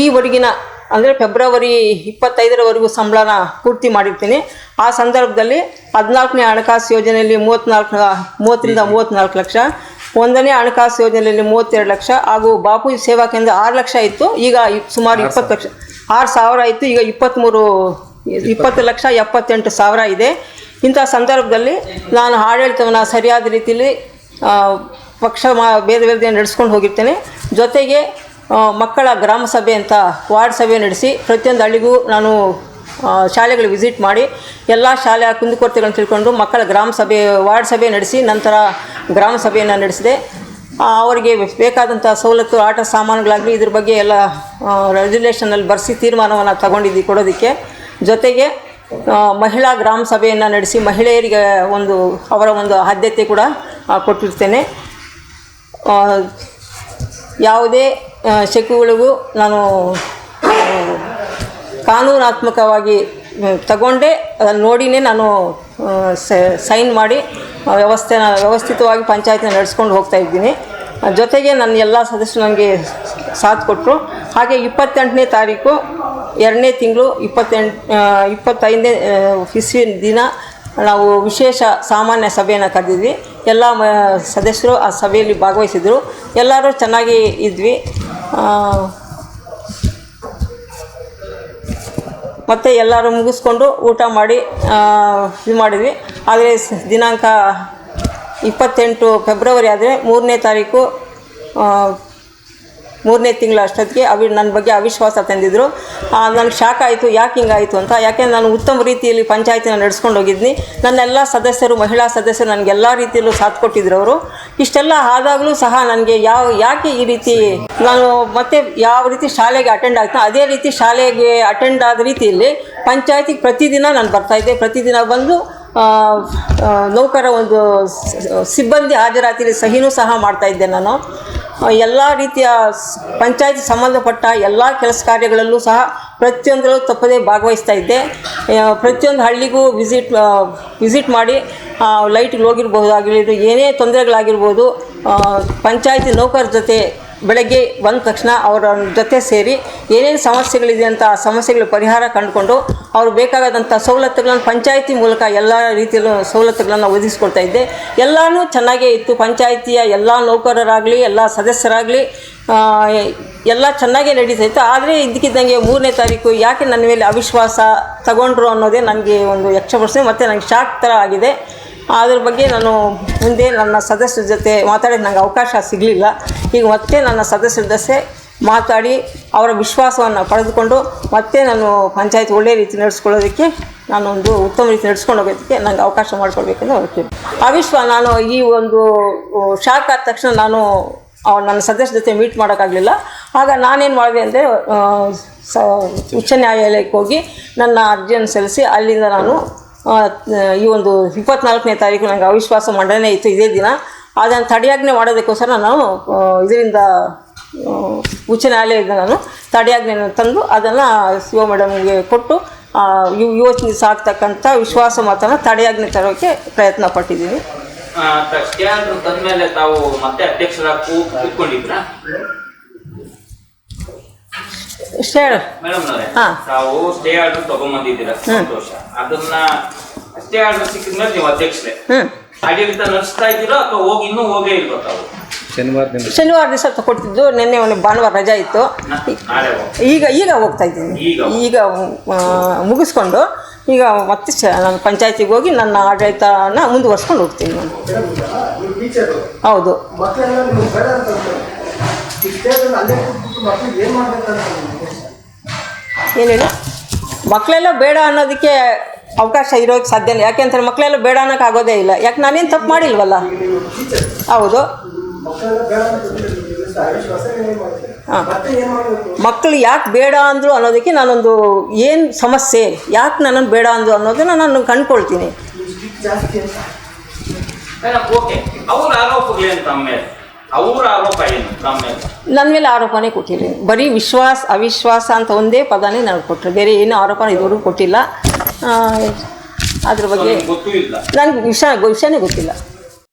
ಈವರೆಗಿನ ಅಂದರೆ ಫೆಬ್ರವರಿ ಇಪ್ಪತ್ತೈದರವರೆಗೂ ಸಂಬಳನ ಪೂರ್ತಿ ಮಾಡಿರ್ತೀನಿ. ಆ ಸಂದರ್ಭದಲ್ಲಿ ಹದಿನಾಲ್ಕನೇ ಹಣಕಾಸು ಯೋಜನೆಯಲ್ಲಿ ಮೂವತ್ತ್ನಾಲ್ಕು ಮೂವತ್ತರಿಂದ ಮೂವತ್ತ್ನಾಲ್ಕು ಲಕ್ಷ ಒಂದನೇ ಹಣಕಾಸು ಯೋಜನೆಯಲ್ಲಿ ಮೂವತ್ತೆರಡು ಲಕ್ಷ ಹಾಗೂ ಬಾಪೂಜಿ ಸೇವಾ ಕೇಂದ್ರ ಆರು ಲಕ್ಷ ಇತ್ತು. ಈಗ ಸುಮಾರು ಇಪ್ಪತ್ತು ಲಕ್ಷ ಆರು ಸಾವಿರ ಇತ್ತು. ಈಗ ಇಪ್ಪತ್ತ್ಮೂರು ಇಪ್ಪತ್ತು ಲಕ್ಷ ಎಪ್ಪತ್ತೆಂಟು ಸಾವಿರ ಇದೆ. ಇಂಥ ಸಂದರ್ಭದಲ್ಲಿ ನಾನು ಆಡಳಿತವನ್ನು ಸರಿಯಾದ ರೀತಿಯಲ್ಲಿ ಪಕ್ಷ ಮಾ ಬೇರೆ ಬೇರೆ ನಡೆಸ್ಕೊಂಡು ಹೋಗಿರ್ತೇನೆ. ಜೊತೆಗೆ ಮಕ್ಕಳ ಗ್ರಾಮ ಸಭೆ ಅಂತ ವಾರ್ಡ್ ಸಭೆ ನಡೆಸಿ ಪ್ರತಿಯೊಂದು ಹಳ್ಳಿಗೂ ನಾನು ಶಾಲೆಗಳು ವಿಸಿಟ್ ಮಾಡಿ ಎಲ್ಲ ಶಾಲೆಯ ಕುಂದುಕೊರತೆಗಳನ್ನು ತಿಳ್ಕೊಂಡು ಮಕ್ಕಳ ಗ್ರಾಮ ಸಭೆ, ವಾರ್ಡ್ ಸಭೆ ನಡೆಸಿ ನಂತರ ಗ್ರಾಮ ಸಭೆಯನ್ನು ನಡೆಸಿದೆ. ಅವರಿಗೆ ಬೇಕಾದಂಥ ಸವಲತ್ತು, ಆಟ ಸಾಮಾನುಗಳಾಗಲಿ ಇದ್ರ ಬಗ್ಗೆ ಎಲ್ಲ ರೆಗ್ಯುಲೇಷನಲ್ಲಿ ಬರೆಸಿ ತೀರ್ಮಾನವನ್ನು ತಗೊಂಡಿದ್ದು ಕೊಡೋದಕ್ಕೆ. ಜೊತೆಗೆ ಮಹಿಳಾ ಗ್ರಾಮ ಸಭೆಯನ್ನು ನಡೆಸಿ ಮಹಿಳೆಯರಿಗೆ ಒಂದು, ಅವರ ಒಂದು ಆದ್ಯತೆ ಕೂಡ ಕೊಟ್ಟಿರ್ತೇನೆ. ಯಾವುದೇ ಶೆಕುಗಳಿಗೂ ನಾನು ಕಾನೂನಾತ್ಮಕವಾಗಿ ತಗೊಂಡೆ. ಅದನ್ನು ನೋಡಿನೇ ನಾನು ಸೈನ್ ಮಾಡಿ ವ್ಯವಸ್ಥೆನ, ವ್ಯವಸ್ಥಿತವಾಗಿ ಪಂಚಾಯತ್ನ ನಡೆಸ್ಕೊಂಡು ಹೋಗ್ತಾ ಇದ್ದೀನಿ. ಜೊತೆಗೆ ನನ್ನ ಎಲ್ಲ ಸದಸ್ಯರು ನನಗೆ ಸಾಥ್ ಕೊಟ್ಟರು ಹಾಗೆ ಇಪ್ಪತ್ತೆಂಟನೇ ತಾರೀಕು, ಎರಡನೇ ತಿಂಗಳು, ಇಪ್ಪತ್ತೆಂಟು ಇಪ್ಪತ್ತೈದನೇ ಇಸ್ವಿನ ದಿನ ನಾವು ವಿಶೇಷ ಸಾಮಾನ್ಯ ಸಭೆಯನ್ನು ಕರೆದಿದ್ವಿ. ಎಲ್ಲ, ಮ, ಸದಸ್ಯರು ಆ ಸಭೆಯಲ್ಲಿ ಭಾಗವಹಿಸಿದರು. ಎಲ್ಲರೂ ಚೆನ್ನಾಗಿ ಇದ್ವಿ. ಮತ್ತು ಎಲ್ಲರೂ ಮುಗಿಸ್ಕೊಂಡು ಊಟ ಮಾಡಿ ಇದು ಮಾಡಿದ್ವಿ. ಆದರೆ ದಿನಾಂಕ ಇಪ್ಪತ್ತೆಂಟು ಫೆಬ್ರವರಿ ಆದರೆ ಮೂರನೇ ತಾರೀಕು ಮೂರನೇ ತಿಂಗಳ ಅಷ್ಟೊತ್ತಿಗೆ ಅವಿ ನನ್ನ ಬಗ್ಗೆ ಅವಿಶ್ವಾಸ ತಂದಿದ್ದರು ನನಗೆ ಶಾಕ್ ಆಯಿತು, ಯಾಕೆ ಹಿಂಗಾಯಿತು ಅಂತ. ಯಾಕೆಂದ್ರೆ ನಾನು ಉತ್ತಮ ರೀತಿಯಲ್ಲಿ ಪಂಚಾಯತಿನ ನಡೆಸ್ಕೊಂಡು ಹೋಗಿದ್ದೀನಿ ನನ್ನೆಲ್ಲ ಸದಸ್ಯರು, ಮಹಿಳಾ ಸದಸ್ಯರು ನನಗೆ ಎಲ್ಲ ರೀತಿಯಲ್ಲೂ ಸಾಥ್ ಕೊಟ್ಟಿದ್ರು ಅವರು ಇಷ್ಟೆಲ್ಲ ಆದಾಗಲೂ ಸಹ ನನಗೆ ಯಾವ ಯಾಕೆ ಈ ರೀತಿ ನಾನು ಮತ್ತೆ ಯಾವ ರೀತಿ ಶಾಲೆಗೆ ಅಟೆಂಡ್ ಆಗ್ತಾ ಅದೇ ರೀತಿ ಶಾಲೆಗೆ ಅಟೆಂಡ್ ಆದ ರೀತಿಯಲ್ಲಿ ಪಂಚಾಯತಿಗೆ ಪ್ರತಿದಿನ ನಾನು ಬರ್ತಾಯಿದ್ದೆ ಪ್ರತಿದಿನ ಬಂದು ನೌಕರ ಒಂದು ಸಿಬ್ಬಂದಿ ಹಾಜರಾತಿಯಲ್ಲಿ ಸಹಿನೂ ಸಹ ಮಾಡ್ತಾಯಿದ್ದೆ ನಾನು. ಎಲ್ಲ ರೀತಿಯ ಪಂಚಾಯತ್ ಸಂಬಂಧಪಟ್ಟ ಎಲ್ಲ ಕೆಲಸ ಕಾರ್ಯಗಳಲ್ಲೂ ಸಹ ಪ್ರತಿಯೊಂದರಲ್ಲೂ ತಪ್ಪದೇ ಭಾಗವಹಿಸ್ತಾ ಇದ್ದೆ. ಪ್ರತಿಯೊಂದು ಹಳ್ಳಿಗೂ ವಿಸಿಟ್ ವಿಸಿಟ್ ಮಾಡಿ ಲೈಟ್ಗೆ ಆಗಿರ್ಬೋದು ಏನೇ ತೊಂದರೆಗಳಾಗಿರ್ಬೋದು ಪಂಚಾಯತಿ ನೌಕರ ಜೊತೆ ಬೆಳಗ್ಗೆ ಬಂದ ತಕ್ಷಣ ಅವರ ಜೊತೆ ಸೇರಿ ಏನೇನು ಸಮಸ್ಯೆಗಳಿದೆ ಅಂತ ಆ ಸಮಸ್ಯೆಗಳ ಪರಿಹಾರ ಕಂಡುಕೊಂಡು ಅವ್ರು ಬೇಕಾಗದಂಥ ಸವಲತ್ತುಗಳನ್ನು ಪಂಚಾಯಿತಿ ಮೂಲಕ ಎಲ್ಲ ರೀತಿಯಲ್ಲೂ ಸವಲತ್ತುಗಳನ್ನು ಒದಗಿಸ್ಕೊಡ್ತಾ ಇದ್ದೆ. ಎಲ್ಲನೂ ಚೆನ್ನಾಗೇ ಇತ್ತು. ಪಂಚಾಯಿತಿಯ ಎಲ್ಲ ನೌಕರರಾಗಲಿ, ಎಲ್ಲ ಸದಸ್ಯರಾಗಲಿ ಎಲ್ಲ ಚೆನ್ನಾಗೇ ನಡೀತಾ ಇತ್ತು. ಆದರೆ ಇದಕ್ಕಿದ್ದಂಗೆ ಮೂರನೇ ತಾರೀಕು ಯಾಕೆ ನನ್ನ ಮೇಲೆ ಅವಿಶ್ವಾಸ ತಗೊಂಡ್ರು ಅನ್ನೋದೇ ನನಗೆ ಒಂದು ಯಕ್ಷ ಪ್ರಶ್ನೆ ಮತ್ತು ನನಗೆ ಶಾಕ್ ಥರ ಆಗಿದೆ. ಅದ್ರ ಬಗ್ಗೆ ನಾನು ಮುಂದೆ ನನ್ನ ಸದಸ್ಯರ ಜೊತೆ ಮಾತಾಡೋಕ್ಕೆ ನನಗೆ ಅವಕಾಶ ಸಿಗಲಿಲ್ಲ. ಈಗ ಮತ್ತೆ ನನ್ನ ಸದಸ್ಯರ ದಸೆ ಮಾತಾಡಿ ಅವರ ವಿಶ್ವಾಸವನ್ನು ಪಡೆದುಕೊಂಡು ಮತ್ತೆ ನಾನು ಪಂಚಾಯತ್ ಒಳ್ಳೆಯ ರೀತಿ ನಡೆಸ್ಕೊಳ್ಳೋದಕ್ಕೆ ನಾನು ಒಂದು ಉತ್ತಮ ರೀತಿ ನಡೆಸ್ಕೊಂಡು ಹೋಗೋದಕ್ಕೆ ನನಗೆ ಅವಕಾಶ ಮಾಡಿಕೊಡ್ಬೇಕೆಂದು ಹೇಳ್ತೀನಿ. ಅವಿಶ್ವ, ನಾನು ಈ ಒಂದು ಶಾಕ್ ಆದ ತಕ್ಷಣ ನಾನು ನನ್ನ ಸದಸ್ಯರ ಜೊತೆ ಮೀಟ್ ಮಾಡೋಕ್ಕಾಗಲಿಲ್ಲ. ಆಗ ನಾನೇನು ಮಾಡಿದೆ ಅಂದರೆ ಸ, ಉಚ್ಚ ನ್ಯಾಯಾಲಯಕ್ಕೆ ಹೋಗಿ ನನ್ನ ಅರ್ಜಿಯನ್ನು ಸಲ್ಲಿಸಿ ಅಲ್ಲಿಂದ ನಾನು ಈ ಒಂದು ಇಪ್ಪತ್ನಾಲ್ಕನೇ ತಾರೀಕು ನನಗೆ ಅವಿಶ್ವಾಸ ಮಂಡನೆ ಇತ್ತು ಇದೇ ದಿನ. ಅದನ್ನು ತಡೆಯಾಜ್ಞೆ ಮಾಡೋದಕ್ಕೋಸ್ಕರ ನಾನು ಇದರಿಂದ ಉಚ್ಚ ನ್ಯಾಯಾಲಯದಿಂದ ನಾನು ತಡೆಯಾಜ್ಞೆಯನ್ನು ತಂದು ಅದನ್ನು ಶಿವ ಮೇಡಮ್ಗೆ ಕೊಟ್ಟು ಯೋಚನೆ ಸಾಕ್ತಕ್ಕಂಥ ವಿಶ್ವಾಸ ಮತನ ತಡೆಯಾಜ್ಞೆ ತರೋಕ್ಕೆ ಪ್ರಯತ್ನ ಪಟ್ಟಿದ್ದೀನಿ. ತಾವು ಮತ್ತೆ. ಮೇಡಮ್ ಹಾ. ತಾವು ಸ್ಟೇ ಆರ್ಡರ್ ತಗೊಂಬಂದಿದ್ದೀರಾ ಸಂತೋಷ. ಅದನ್ನ ಸ್ಟೇ ಆರ್ಡರ್ ಸಿಕ್ಕಿದ್ಮೇಲೆ ನೀವು ಅಧ್ಯಕ್ಷರೇ. ಹ್ಞೂ ಆಡಳಿತ ನಡೆಸ್ತಾ ಇದ್ದೀರಾ ಅಥವಾ ಹೋಗಿ ಇನ್ನೂ ಹೋಗೇ ಇಲ್ವಾ ತಾವು ಶನಿವಾರದಿಂದ ಶನಿವಾರ ದಿವಸ ತಗೊಡ್ತಿದ್ದು ನಿನ್ನೆ ಒಂದು ಭಾನುವಾರ ರಜಾ ಇತ್ತು ನಾಳೆ ಹೋಗಿ ಈಗ ಈಗ ಹೋಗ್ತಾ ಇದ್ದೀನಿ ಈಗ? ಈಗ ಆ, ಮುಗಿಸ್ಕೊಂಡು ಈಗ ಮತ್ತೆ ಚ ನಾನು ಪಂಚಾಯತಿಗೆ ಹೋಗಿ ನನ್ನ ಆಡಳಿತನ ಮುಂದುವರ್ಸ್ಕೊಂಡು ಹೋಗ್ತೀನಿ ನಾನು ಹೌದು ಮಕ್ಕಳೆಲ್ಲ ನೀವು ಬೇಡ ಅಂತ ಅಂತಾರೆ. ಈ ಸ್ಟೇಜಲ್ಲಿ ಅಲ್ಲೇ ಕೂತ್ಬಿಟ್ಟು ಮಕ್ಳಿಗೆ ಏನ್ ಮಾಡ್ಬೇಕಂತ ನಿಮ್ಗೆ? ಏನು ಹೇಳಿ ಮಕ್ಕಳೆಲ್ಲ ಬೇಡ ಅನ್ನೋದಕ್ಕೆ ಅವಕಾಶ ಇರೋಕ್ಕೆ ಸಾಧ್ಯ ಇಲ್ಲ. ಯಾಕೆಂತಾರೆ ಮಕ್ಕಳೆಲ್ಲ ಬೇಡ ಅನ್ನೋಕೆ ಆಗೋದೇ ಇಲ್ಲ. ಯಾಕೆ ನಾನೇನು ತಪ್ಪು ಮಾಡಿಲ್ವಲ್ಲ? ಹೌದು. ಹಾಂ. ಮಕ್ಕಳು ಯಾಕೆ ಬೇಡ ಅಂದರು ಅನ್ನೋದಕ್ಕೆ ನಾನೊಂದು ಏನು ಸಮಸ್ಯೆ? ಯಾಕೆ ನನ್ನನ್ನು ಬೇಡ ಅಂದರು ಅನ್ನೋದನ್ನು ನಾನು ಕಂಡ್ಕೊಳ್ತೀನಿ. ನನ್ನ ಮೇಲೆ? ಆರೋಪನೇ ಕೊಟ್ಟಿಲ್ಲ ಬರೀ ವಿಶ್ವಾಸ ಅವಿಶ್ವಾಸ ಅಂತ ಒಂದೇ ಪದನೇ ನಾನು ಕೊಟ್ಟರು ಬೇರೆ ಏನು ಆರೋಪ ಇದುವರೆಗೂ ಕೊಟ್ಟಿಲ್ಲ. ಅದ್ರ ಬಗ್ಗೆ ನನಗೆ ವಿಷಯ ವಿಷಯನೇ ಗೊತ್ತಿಲ್ಲ.